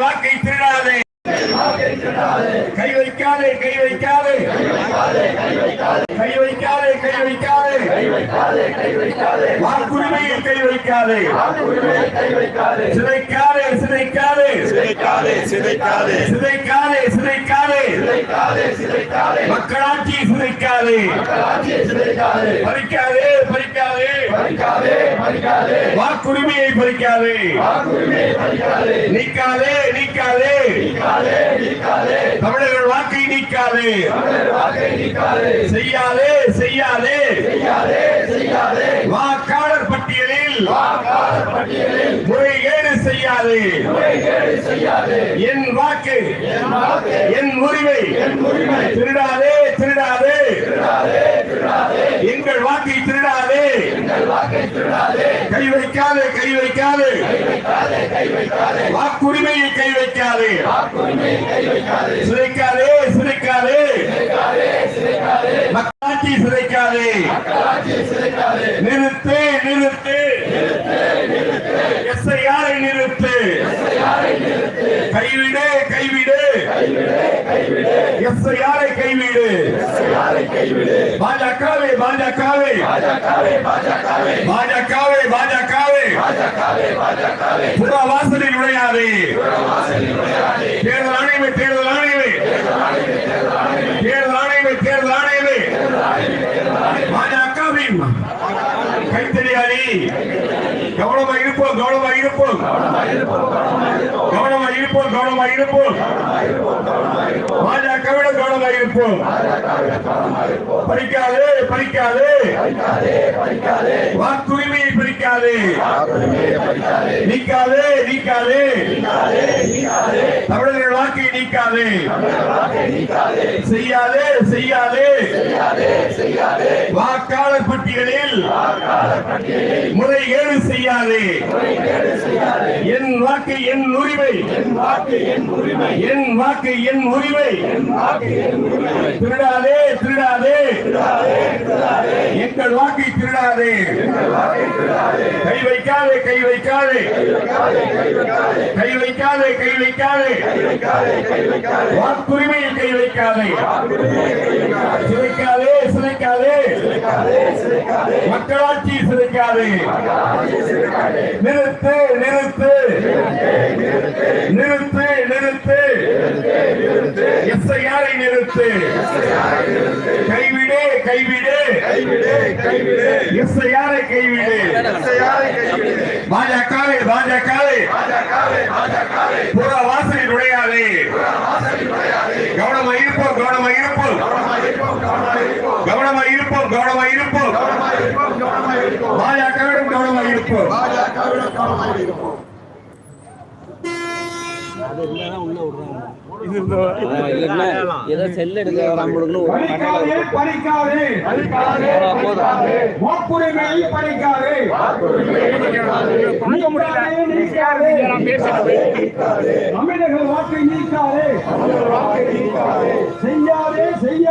வாக்கை திருடாதே. கை வைக்காதே கை வைக்காதே. கை வைக்காதே கை வைக்காதே. வாக்குரிமையை கை வைக்காதே. சிதைக்காதே சிதைக்காதே. சிதைக்காதே சிதைக்காதே. சிதைக்காதே சிதைக்காதே சிதைக்காதே சிதைக்காதே மக்களாட்சியை சிதைக்காதே. பறிக்காதே பறிக்காதே. வாக்குரிமையை பறிக்காதே. நீக்காதே நீக்காதே. தமிழர்கள் வாக்கை நீக்காதே. செய்யாதே செய்யாதே. வாக்காளர் பட்டியலில் முறைகேடு செய்யாதே. என் வாக்கு என் உரிமை திருடாதே திருடாதே எங்கள் வாக்கை திருடாதே கை வைக்காதே கை வைக்காதே. வாக்குரிமையை கை வைக்காதே. சிதைக்காதே சிதைக்காதே மக்களாட்சி சிதைக்காதே நிறுத்து நிறுத்து. எஸ்ஐஆரை நிறுத்து. கைவிடு கைவிடு. எஸ்ஐஆரை யாரை பாஜகவே பாஜகவே. பாஜகவே பாஜகவே. புற வாசலில் நுழையாதே. தேர்தல் ஆணையமே தேர்தல் ஆணையமே. தேர்தல் ஆணையமே தேர்தல் ஆணையமே. பாஜகவின் கைத்தறியாளி கவனமா இருப்போம் கவனமா இருப்போம். கவனமா இருப்போம் கவனமா இருப்போம். இருப்போம் பறிக்காதே பறிக்காதே வாக்குரிமையை பறிக்காதே நீக்காதே நீக்காதே. தமிழர்கள் வாக்கை நீக்காதே. செய்யாதே செய்யாதே. வாக்காளர் பட்டியலில் முறைகேடு செய்யாதே. என் வாக்கு என் உரிமை. என் வாக்கு என் உரிமை. திருடாதே திருடாதே. எங்கள் வாக்கை திருடாதே. கை வைக்காதே கை வைக்காதே. கை வைக்காதே கை வைக்காதே. வாக்குரிமையில் கை வைக்காதே. சிதைக்காதே சிதைக்காதே. மக்களாட்சி சிதைக்காதே. நிறுத்து நிறுத்து. நிறுத்து நிறுத்து. எஸ்ஐஆரை நிறுத்து. கைவிடு கைவிடு. எஸ்ஐஆரை கைவிடு. பாஜகவே பாஜகவே. புற வாசலில் நுழையாதே. கவனமா இருப்போம் கவனமா இருப்போம். கவனமா இருப்போம் கவனமா இருப்போம். பாஜகவிடம் கவனமா இருப்போம். ஏதோ செல் எடுக்க நீக்காதே. தமிழர்கள் வாக்கை நீக்காதே. செய்யாதே செய்யாதே